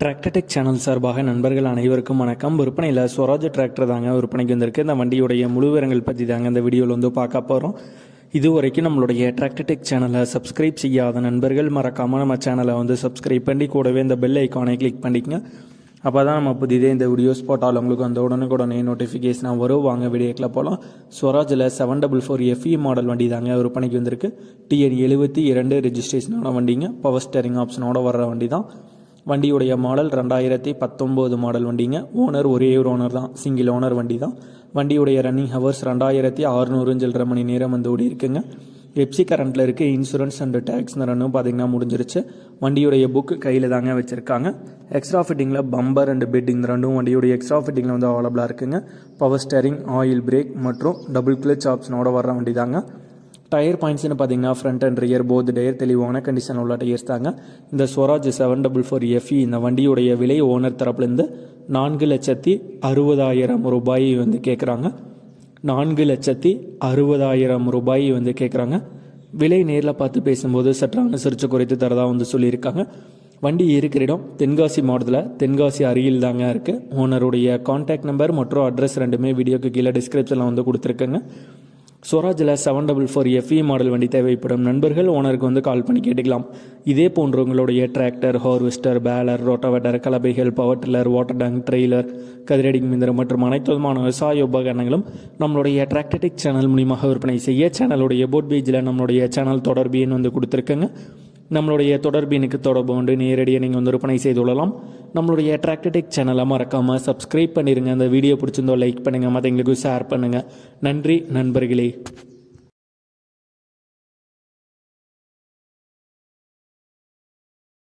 Tractor Tech channel சார்பாக நண்பர்கள் அனைவருக்கும் வணக்கம். விற்பனையில் ஸ்வராஜ் டிராக்டர் தாங்க விற்பனைக்கு வந்திருக்கு. இந்த வண்டியுடைய முழு விவரங்கள் பற்றி தாங்க இந்த வீடியோவில் வந்து பார்க்க போகிறோம் இது வரைக்கும் நம்மளுடைய டிராக்டர்டெக் சேனலை சப்ஸ்கிரைப் செய்யாத நண்பர்கள் மறக்காமல் நம்ம சேனலை வந்து சப்ஸ்கிரைப் பண்ணி கூடவே இந்த பெல் ஐக்கானை கிளிக் பண்ணிக்கங்க. அப்போ தான் நம்ம புதிதே இந்த வீடியோஸ் போட்டால் உங்களுக்கு அந்த உடனுக்குடனே நோட்டிஃபிகேஷனாக வரும். வாங்க வீடியோக்கில் போகலாம் ஸ்வராஜில் seven double four FE model வண்டி தாங்க விற்பனைக்கு வந்திருக்கு. டிஎன் எழுபத்தி இரண்டு ரெஜிஸ்ட்ரேஷனான வண்டிங்க. பவர் ஸ்டேரிங் ஆப்ஷனோட வர்ற வண்டி தான் வண்டியுடைய மாடல் ரெண்டாயிரத்தி பத்தொம்போது மாடல் வண்டிங்க. ஓனர் ஒரே ஒரு ஓனர் தான். சிங்கிள் ஓனர் வண்டி தான். வண்டியுடைய ரன்னிங் ஹவர்ஸ் ரெண்டாயிரத்தி அறுநூறு சில்லரை மணி நேரம் வந்து ஓடி இருக்குங்க. எப்சி கரண்ட்டில் இருக்க இன்சூரன்ஸ் அண்ட் டேக்ஸ் ரன்னும் பார்த்தீங்கன்னா முடிஞ்சிருச்சு. வண்டியுடைய புக்கு கையில் தாங்க வச்சுருக்காங்க. எக்ஸ்ட்ரா ஃபிட்டிங்கில் பம்பர் அண்ட் பெட் இந்த ரெண்டும் வண்டியுடைய எக்ஸ்ட்ரா ஃபிட்டிங்கில் வந்து அவைலபிளாக இருக்குங்க. பவர் ஸ்டேரிங் ஆயில் பிரேக் மற்றும் டபுள் கிளச் ஆப்ஷனோட வர்ற வண்டி தாங்க டயர் பாயிண்ட்ஸ்னு பார்த்தீங்கன்னா front and rear both tyre தெளிவான கண்டிஷன் உள்ள டயர்ஸ் தாங்க. இந்த Swaraj seven double four FE இந்த வண்டியுடைய விலை ஓனர் தரப்புலேருந்து நான்கு லட்சத்தி அறுபதாயிரம் ரூபாய் வந்து கேட்குறாங்க நான்கு லட்சத்தி அறுபதாயிரம் ரூபாய் வந்து கேட்குறாங்க விலை நேரில் பார்த்து பேசும்போது சற்று அனுசரித்து குறைத்து தரதாக வந்து சொல்லியிருக்காங்க. வண்டி இருக்கிற இடம் தென்காசி மாவட்டத்தில் தென்காசி அருகில் தாங்க இருக்குது ஓனருடைய காண்டாக்ட் நம்பர் மற்றும் அட்ரஸ் ரெண்டுமே வீடியோக்கு கீழே டிஸ்கிரிப்ஷனில் வந்து கொடுத்துருக்கேங்க. ஸ்வராஜில் seven double four FE model வண்டி தேவைப்படும் நண்பர்கள் ஓனருக்கு வந்து கால் பண்ணி கேட்டுக்கலாம். இதே போன்ற உங்களுடைய tractor harvester baler rotavator கலபைகள் power tiller water tank trailer கதிரடிங் மிந்திரம் மற்றும் அனைத்து விதமான விவசாய உபகரணங்களும் நம்மளுடைய டிராக்டடிக் சேனல் மூலியமாக விற்பனை செய்ய சேனலுடைய போட் பேஜில் நம்மளுடைய சேனல் தொடர்பு வந்து கொடுத்துருக்கேங்க. நம்மளுடைய தொடர்பினுக்கு தொடர்பு கொண்டு நேரடியாக நீங்கள் வந்து விற்பனை செய்து கொள்ளலாம். நம்மளுடைய அட்ராக்டடெக் சேனலை மறக்காமல் சப்ஸ்கிரைப் பண்ணிடுங்க அந்த வீடியோ பிடிச்சிருந்தோ லைக் பண்ணுங்கள் மற்றவங்களுக்கு ஷேர் பண்ணுங்கள் நன்றி நண்பர்களே.